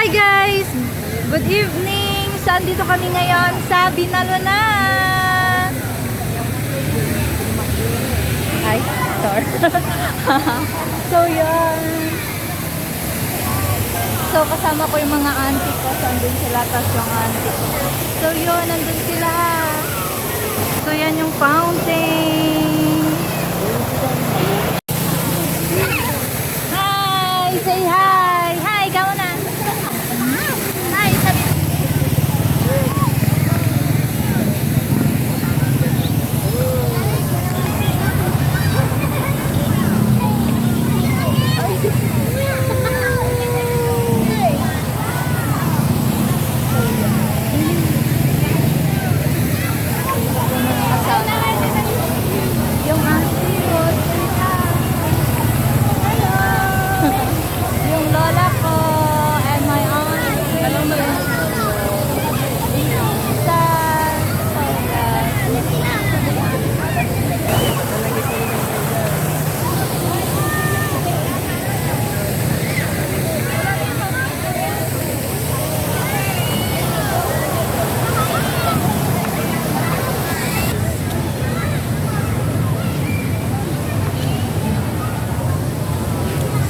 Hi guys! Good evening! Saan dito kami ngayon? Sa Binalunan! Hi, sorry. so yun. So kasama ko yung mga auntie ko. So andun sila, tapos yung auntie ko. So yun, nandun sila. So yan yung fountain. Hi! Say! Hi! Ikaw na! Hi! Sabi yung auntie ko. say hi. Hello! yung lola ko and my aunt. Alam mo yun? Sa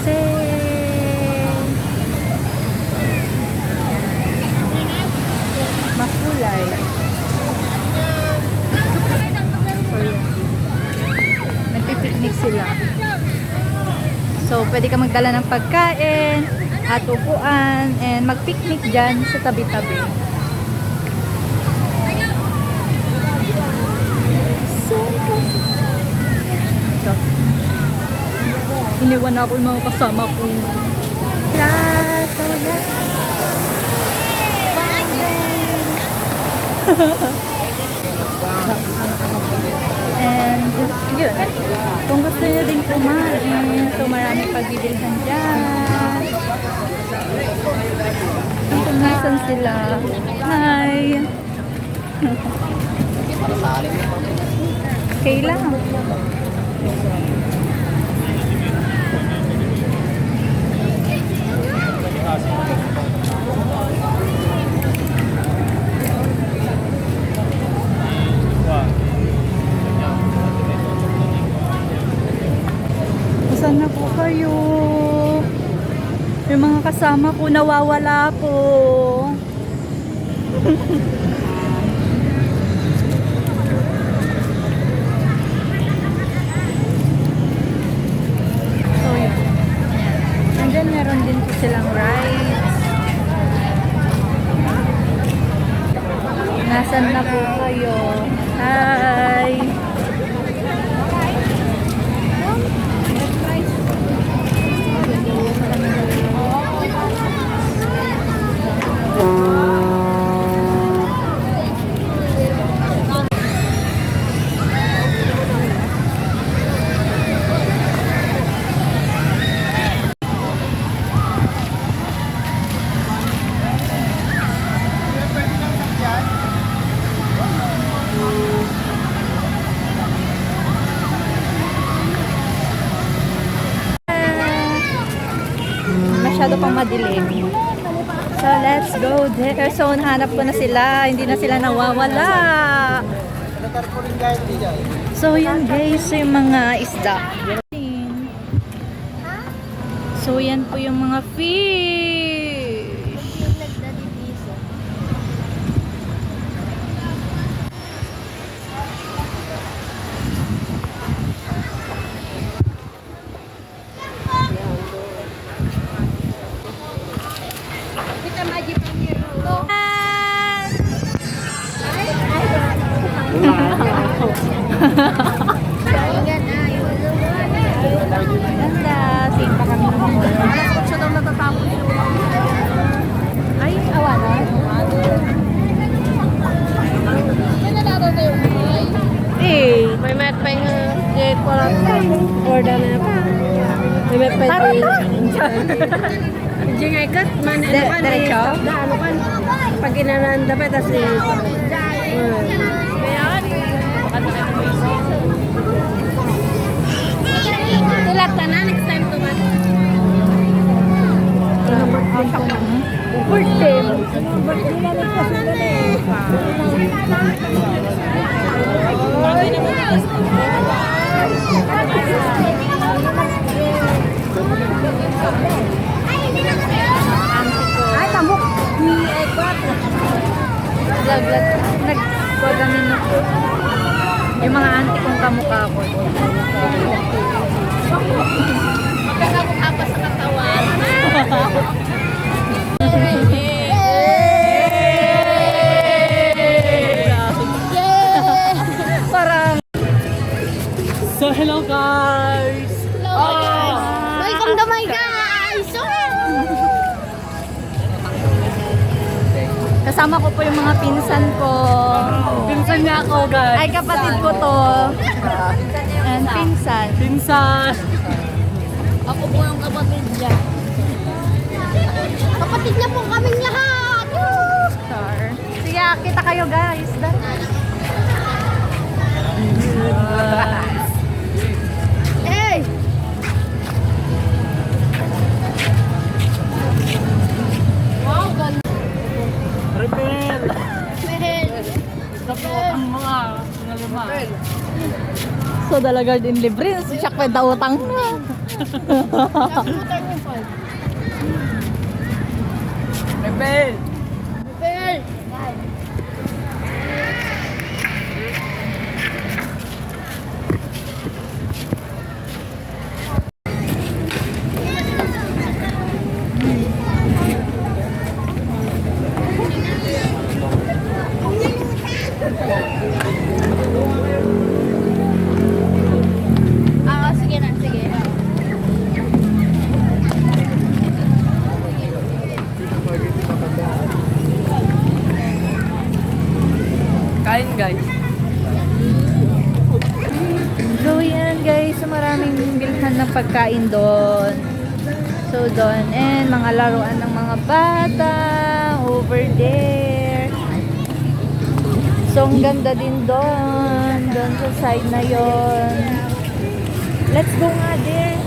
Say makulay. Nagpipiknik sila. So, pwede ka magdala ng pagkain, at upuan, and magpiknik dyan sa tabi-tabi. So. Iniwan na ako yung mga kasama ko. Na. And yun, kung gusto nyo din kumain, so marami pagbibilhan dyan. Kung nasan sila. Hi! Okay lang. Saan na po kayo? Yung mga kasama ko nawawala po. so yun. And then meron din po silang rides. Nasaan na po madilim. So, let's go there. So, nahanap ko na sila. Hindi na sila nawawala. So, yan guys, yung mga isda. So, yan po yung mga fish. Ganda. Same pa kami ng mga Siya daw natatapos yung Ay, awa na. May nalaro na yung buhay. Eh, May met pa yung jet ko lang pa. Order na pa. May met pa Hindi nga ikat. Man, ano ka? Da, ano ka? Pag inananda pa, tas Ay, tamok. Ni Ekot. Laglag. Nagpagamin na po. Yung mga auntie kong kamukha ko. Magkakamukha pa sa katawan. So hello guys! Welcome to my guys! Kasama ko po yung mga pinsan ko. Pinsan niya ako guys! Ay, kapatid ko to. And pinsan. Pinsan! Ako po yung kapatid niya. Kapatid niya po kaming lahat! Star. Sige, kita kayo guys. Dara. So, dalaga din libre. Siya kwenta utang na. Computer mo pa. Rebel! So, yan guys. So, maraming bilhan ng pagkain doon. So, doon. And mga laruan ng mga bata over there. So, ang ganda din doon. Doon sa side na yon. Let's go nga there.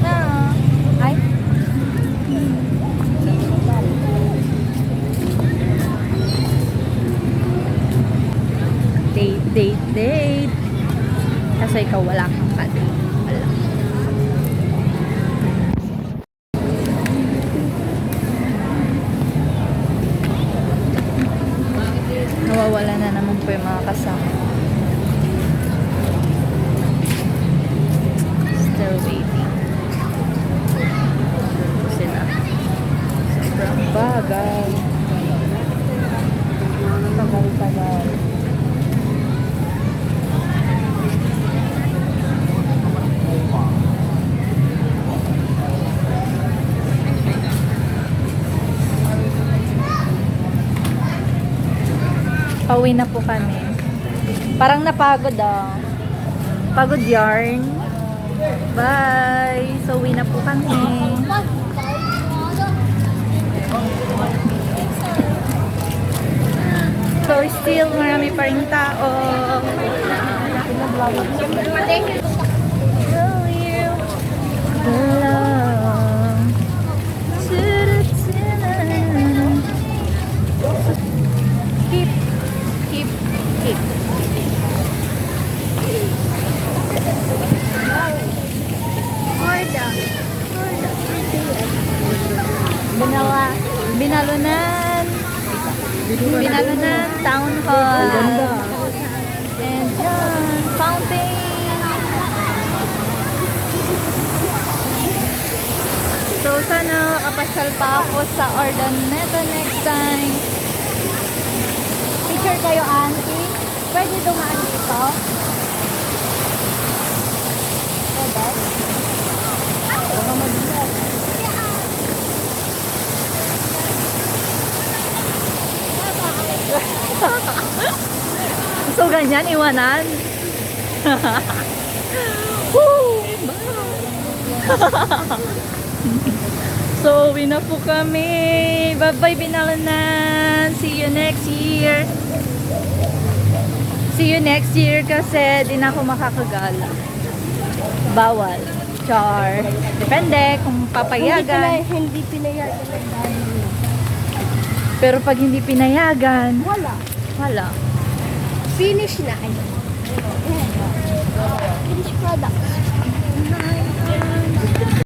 Na. Ay. Date, date, date. Kasi ikaw wala kang kadi. Wala. Nawawala na naman po yung mga kasama. Pauwi na po kami. Parang napagod ah. Pagod yarn. Bye! So, uwi na po kami. So, still marami pa rin tao. Will you belong binalunan. Binalunan Town Hall. And yan, fountain. So, sana kapasal pa ako sa Ordaneta next time. Picture kayo, auntie. Pwede dumaan dito? Pwede? Baka so, ganyan, iwanan. Woo! so, uwi na po kami. Bye-bye, Binalanan. See you next year. See you next year kasi di na ako makakagala. Bawal. Char. Depende kung papayagan. Hindi pinayagan ng. Pero pag hindi pinayagan, Wala. wala. Finish na. Finish products.